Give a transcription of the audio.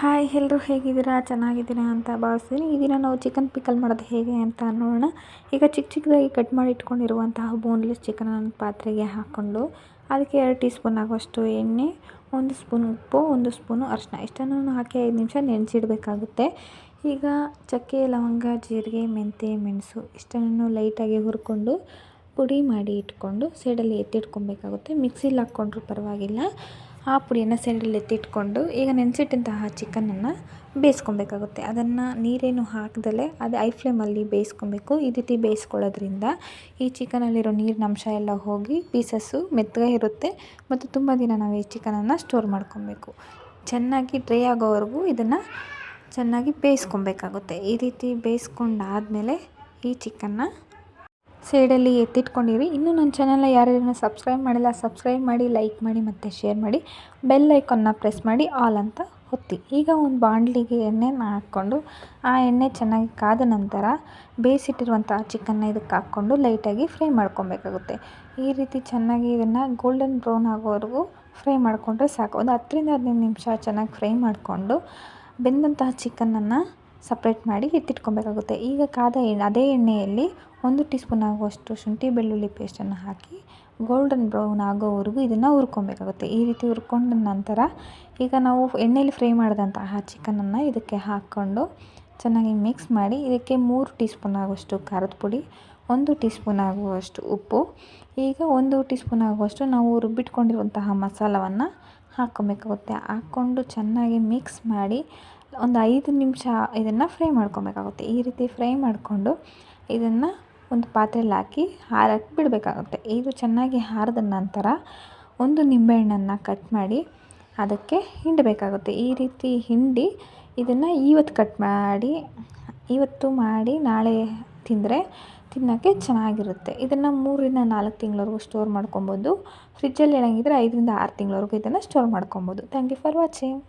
Hi ಎಲ್ಲರೂ ಹೇಗಿದ್ದೀರಾ? ಚೆನ್ನಾಗಿದ್ದೀರಾ ಅಂತ ಭಾವಿಸ್ತೀನಿ. ಈ ದಿನ ನಾವು ಚಿಕನ್ ಪಿಕಲ್ ಮಾಡೋದು ಹೇಗೆ ಅಂತ ನೋಡೋಣ. ಈಗ ಚಿಕ್ಕ ಚಿಕ್ಕದಾಗಿ ಕಟ್ ಮಾಡಿ ಇಟ್ಕೊಂಡಿರುವಂತಹ ಬೋನ್ಲೆಸ್ ಚಿಕನನ್ನು ಪಾತ್ರೆಗೆ ಹಾಕ್ಕೊಂಡು ಅದಕ್ಕೆ ಎರಡು ಟೀ ಸ್ಪೂನ್ ಆಗುವಷ್ಟು ಎಣ್ಣೆ, ಒಂದು ಸ್ಪೂನ್ ಉಪ್ಪು, ಒಂದು ಸ್ಪೂನು ಅರಿಶಿನ ಇಷ್ಟನ್ನು ಹಾಕಿ ಐದು ನಿಮಿಷ ನೆನೆಸಿಡಬೇಕಾಗುತ್ತೆ. ಈಗ ಚಕ್ಕೆ, ಲವಂಗ, ಜೀರಿಗೆ, ಮೆಂತೆ, ಮೆಣಸು ಇಷ್ಟನ್ನು ಲೈಟಾಗಿ ಹುರ್ಕೊಂಡು ಪುಡಿ ಮಾಡಿ ಇಟ್ಕೊಂಡು ಸೈಡಲ್ಲಿ ಎತ್ತಿಟ್ಕೊಬೇಕಾಗುತ್ತೆ. ಮಿಕ್ಸಿಲಿ ಹಾಕ್ಕೊಂಡ್ರೂ ಪರವಾಗಿಲ್ಲ. ಆ ಪುಡಿಯನ್ನು ಸೈಡಲ್ಲಿ ಎತ್ತಿಟ್ಕೊಂಡು ಈಗ ನೆನೆಸಿಟ್ಟಂತಹ ಚಿಕನನ್ನು ಬೇಯಿಸ್ಕೊಬೇಕಾಗುತ್ತೆ. ಅದನ್ನು ನೀರೇನು ಹಾಕದಲೆ ಅದು ಐ ಫ್ಲೇಮಲ್ಲಿ ಬೇಯಿಸ್ಕೊಬೇಕು. ಈ ರೀತಿ ಬೇಯಿಸ್ಕೊಳ್ಳೋದ್ರಿಂದ ಈ ಚಿಕನಲ್ಲಿರೋ ನೀರಿನ ಅಂಶ ಎಲ್ಲ ಹೋಗಿ ಪೀಸಸ್ಸು ಮೆತ್ತಗೆ ಇರುತ್ತೆ ಮತ್ತು ತುಂಬ ದಿನ ನಾವು ಈ ಚಿಕನನ್ನು ಸ್ಟೋರ್ ಮಾಡ್ಕೊಬೇಕು. ಚೆನ್ನಾಗಿ ಡ್ರೈ ಆಗೋವರೆಗೂ ಇದನ್ನು ಚೆನ್ನಾಗಿ ಬೇಯಿಸ್ಕೊಬೇಕಾಗುತ್ತೆ. ಈ ರೀತಿ ಬೇಯಿಸ್ಕೊಂಡಾದಮೇಲೆ ಈ ಚಿಕನ್ನ ಸೈಡಲ್ಲಿ ಎತ್ತಿಟ್ಕೊಂಡಿರಿ. ಇನ್ನೂ ನನ್ನ ಚಾನಲ್ನ ಯಾರ್ಯಾರನ್ನ ಸಬ್ಸ್ಕ್ರೈಬ್ ಮಾಡಿಲ್ಲ, ಸಬ್ಸ್ಕ್ರೈಬ್ ಮಾಡಿ, ಲೈಕ್ ಮಾಡಿ ಮತ್ತು ಶೇರ್ ಮಾಡಿ. ಬೆಲ್ ಐಕನ್ನ ಪ್ರೆಸ್ ಮಾಡಿ, ಆಲ್ ಅಂತ ಹೊತ್ತಿ ಈಗ ಒಂದು ಬಾಣಲಿಗೆ ಎಣ್ಣೆನ ಹಾಕ್ಕೊಂಡು, ಆ ಎಣ್ಣೆ ಚೆನ್ನಾಗಿ ಕಾದ ನಂತರ ಬೇಯಿಸಿಟ್ಟಿರುವಂಥ ಚಿಕನ್ನ ಇದಕ್ಕೆ ಹಾಕ್ಕೊಂಡು ಲೈಟಾಗಿ ಫ್ರೈ ಮಾಡ್ಕೊಬೇಕಾಗುತ್ತೆ. ಈ ರೀತಿ ಚೆನ್ನಾಗಿ ಇದನ್ನು ಗೋಲ್ಡನ್ ಬ್ರೌನ್ ಆಗೋವರೆಗೂ ಫ್ರೈ ಮಾಡಿಕೊಂಡ್ರೆ ಸಾಕು. ಒಂದು ಹತ್ತರಿಂದ ಹದಿನೈದು ನಿಮಿಷ ಚೆನ್ನಾಗಿ ಫ್ರೈ ಮಾಡಿಕೊಂಡು, ಬೆಂದಂತಹ ಚಿಕನನ್ನು ಸಪ್ರೇಟ್ ಮಾಡಿ ಎತ್ತಿಟ್ಕೊಬೇಕಾಗುತ್ತೆ. ಈಗ ಕಾದ ಎಣ್ಣೆ, ಅದೇ ಎಣ್ಣೆಯಲ್ಲಿ ಒಂದು ಟೀ ಸ್ಪೂನ್ ಆಗುವಷ್ಟು ಶುಂಠಿ, ಬೆಳ್ಳುಳ್ಳಿ ಪೇಸ್ಟನ್ನು ಹಾಕಿ ಗೋಲ್ಡನ್ ಬ್ರೌನ್ ಆಗೋವರೆಗೂ ಇದನ್ನು ಹುರ್ಕೊಬೇಕಾಗುತ್ತೆ. ಈ ರೀತಿ ಹುರ್ಕೊಂಡ ನಂತರ ಈಗ ನಾವು ಎಣ್ಣೆಯಲ್ಲಿ ಫ್ರೈ ಮಾಡಿದಂತಹ ಚಿಕನನ್ನು ಇದಕ್ಕೆ ಹಾಕ್ಕೊಂಡು ಚೆನ್ನಾಗಿ ಮಿಕ್ಸ್ ಮಾಡಿ ಇದಕ್ಕೆ ಮೂರು ಟೀ ಸ್ಪೂನ್ ಆಗುವಷ್ಟು ಖಾರದ ಪುಡಿ ಒಂದು ಟೀ ಸ್ಪೂನ್ ಆಗುವಷ್ಟು ಉಪ್ಪು. ಈಗ ಒಂದು ಟೀ ಸ್ಪೂನ್ ಆಗುವಷ್ಟು ನಾವು ರುಬ್ಬಿಟ್ಕೊಂಡಿರುವಂತಹ ಮಸಾಲವನ್ನು ಹಾಕ್ಕೊಬೇಕಾಗುತ್ತೆ. ಹಾಕ್ಕೊಂಡು ಚೆನ್ನಾಗಿ ಮಿಕ್ಸ್ ಮಾಡಿ ಒಂದು ಐದು ನಿಮಿಷ ಇದನ್ನು ಫ್ರೈ ಮಾಡ್ಕೊಬೇಕಾಗುತ್ತೆ. ಈ ರೀತಿ ಫ್ರೈ ಮಾಡಿಕೊಂಡು ಇದನ್ನು ಒಂದು ಪಾತ್ರೆಯಲ್ಲಿ ಹಾಕಿ ಹಾರಕ್ಕೆ ಬಿಡಬೇಕಾಗುತ್ತೆ. ಇದು ಚೆನ್ನಾಗಿ ಹಾರಿದ ನಂತರ ಒಂದು ನಿಂಬೆಹಣ್ಣನ್ನು ಕಟ್ ಮಾಡಿ ಅದಕ್ಕೆ ಹಿಂಡಬೇಕಾಗುತ್ತೆ. ಈ ರೀತಿ ಹಿಂಡಿ ಇದನ್ನು ಇವತ್ತು ಕಟ್ ಮಾಡಿ ಇವತ್ತು ಮಾಡಿ ನಾಳೆ ತಿಂದರೆ ತಿನ್ನೋಕ್ಕೆ ಚೆನ್ನಾಗಿರುತ್ತೆ. ಇದನ್ನು ಮೂರರಿಂದ ನಾಲ್ಕು ತಿಂಗಳವರೆಗೂ ಸ್ಟೋರ್ ಮಾಡ್ಕೊಬೋದು. ಫ್ರಿಜ್ಜಲ್ಲಿ ಹೇಳಂಗಿದ್ರೆ ಐದರಿಂದ ಆರು ತಿಂಗಳವರೆಗೂ ಇದನ್ನು ಸ್ಟೋರ್ ಮಾಡ್ಕೊಬೋದು. Thank you for watching